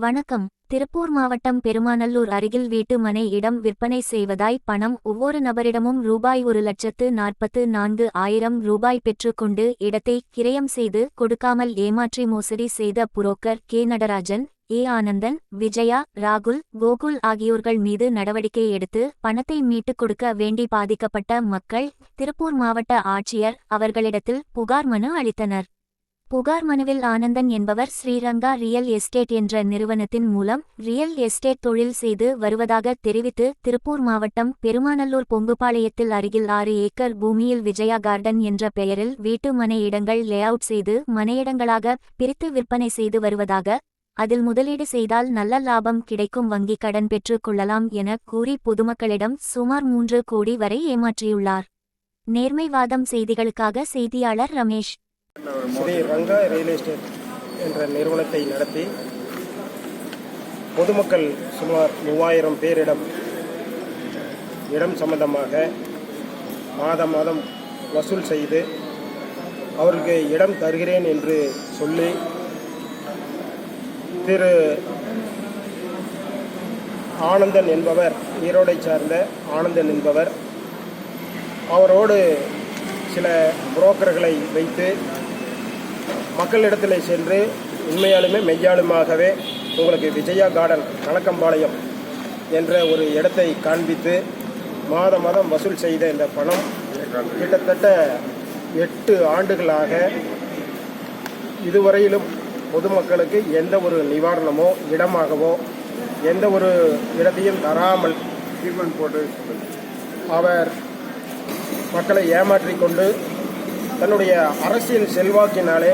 வணக்கம். திருப்பூர் மாவட்டம் பெருமாநல்லூர் அருகில் வீட்டு மனை இடம் விற்பனை செய்வதாய் பணம் ஒவ்வொரு நபரிடமும் ரூபாய் ஒரு லட்சத்து நாற்பத்து நான்கு ஆயிரம் ரூபாய் பெற்றுக்கொண்டு இடத்தை கிரயம் செய்து கொடுக்காமல் ஏமாற்றி மோசடி செய்த broker K. Natarajan A. Anandan Vijaya ராகுல் கோகுல் ஆகியோர்கள் மீது நடவடிக்கை எடுத்து பணத்தை மீட்டுக் கொடுக்க வேண்டி பாதிக்கப்பட்ட மக்கள் திருப்பூர் மாவட்ட ஆட்சியர் அவர்களிடத்தில் புகார் மனு அளித்தனர். புகார் மனுவில் ஆனந்தன் என்பவர் ஸ்ரீரங்கா ரியல் எஸ்டேட் என்ற நிறுவனத்தின் மூலம் ரியல் எஸ்டேட் தொழில் செய்து வருவதாக தெரிவித்து திருப்பூர் மாவட்டம் பெருமாநல்லூர் பொங்குபாளையத்தில் அருகில் ஆறு ஏக்கர் பூமியில் விஜயா கார்டன் என்ற பெயரில் வீட்டு மனை இடங்கள் லேஅவுட் செய்து மனையிடங்களாக பிரித்து விற்பனை செய்து வருவதாக அதில் முதலீடு செய்தால் நல்ல லாபம் கிடைக்கும் வங்கி கடன் பெற்றுக் கொள்ளலாம் என கூறி பொதுமக்களிடம் சுமார் மூன்று கோடி வரை ஏமாற்றியுள்ளார். நேர்மைவாதம் செய்திகளுக்காக செய்தியாளர் ரமேஷ். ஸ்ரீ ரங்கா ரியல் எஸ்டேட் என்ற நிறுவனத்தை நடத்தி பொதுமக்கள் சுமார் மூவாயிரம் பேரிடம் இடம் சம்பந்தமாக மாதம் மாதம் வசூல் செய்து அவருக்கு இடம் தருகிறேன் என்று சொல்லி திரு ஆனந்தன் என்பவர் ஈரோடை சார்ந்த ஆனந்தன் என்பவர் அவரோடு சில புரோக்கர்களை வைத்து மக்களிடத்தில் சென்று உண்மையாலுமே மெய்யாலுமாகவே உங்களுக்கு விஜயா கார்டன் கணக்கம்பாளையம் என்ற ஒரு இடத்தை காண்பித்து மாத மாதம் வசூல் செய்த இந்த பணம் கிட்டத்தட்ட எட்டு ஆண்டுகளாக இதுவரையிலும் பொதுமக்களுக்கு எந்த ஒரு நிவாரணமோ இடமாகவோ எந்த ஒரு இடத்தையும் தராமல் போட்டு அவர் மக்களை ஏமாற்றிக் கொண்டு தன்னுடைய அரசியல் செல்வாக்கினாலே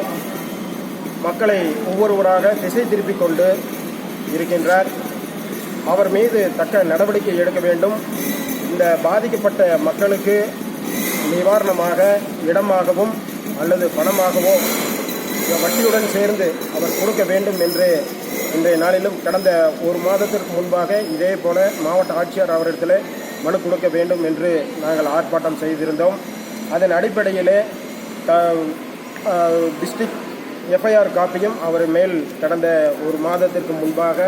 மக்களை ஒவ்வொருவராக திசை திருப்பிக் கொண்டு இருக்கின்றார். அவர் மீது தக்க நடவடிக்கை எடுக்க வேண்டும். இந்த பாதிக்கப்பட்ட மக்களுக்கு நிவாரணமாக இடமாகவும் அல்லது பணமாகவோ இந்த வட்டியுடன் சேர்ந்து அவர் கொடுக்க வேண்டும் என்று இன்றைய நாளிலும் கடந்த ஒரு மாதத்திற்கு முன்பாக இதே போல மாவட்ட ஆட்சியர் அவரிடத்தில் மனு கொடுக்க வேண்டும் என்று நாங்கள் ஆர்ப்பாட்டம் செய்திருந்தோம். அதன் அடிப்படையிலே டிஸ்ட்ரிக்ட் எஃப்ஐஆர் காப்பியும் அவர் மேல் கடந்த ஒரு மாதத்திற்கு முன்பாக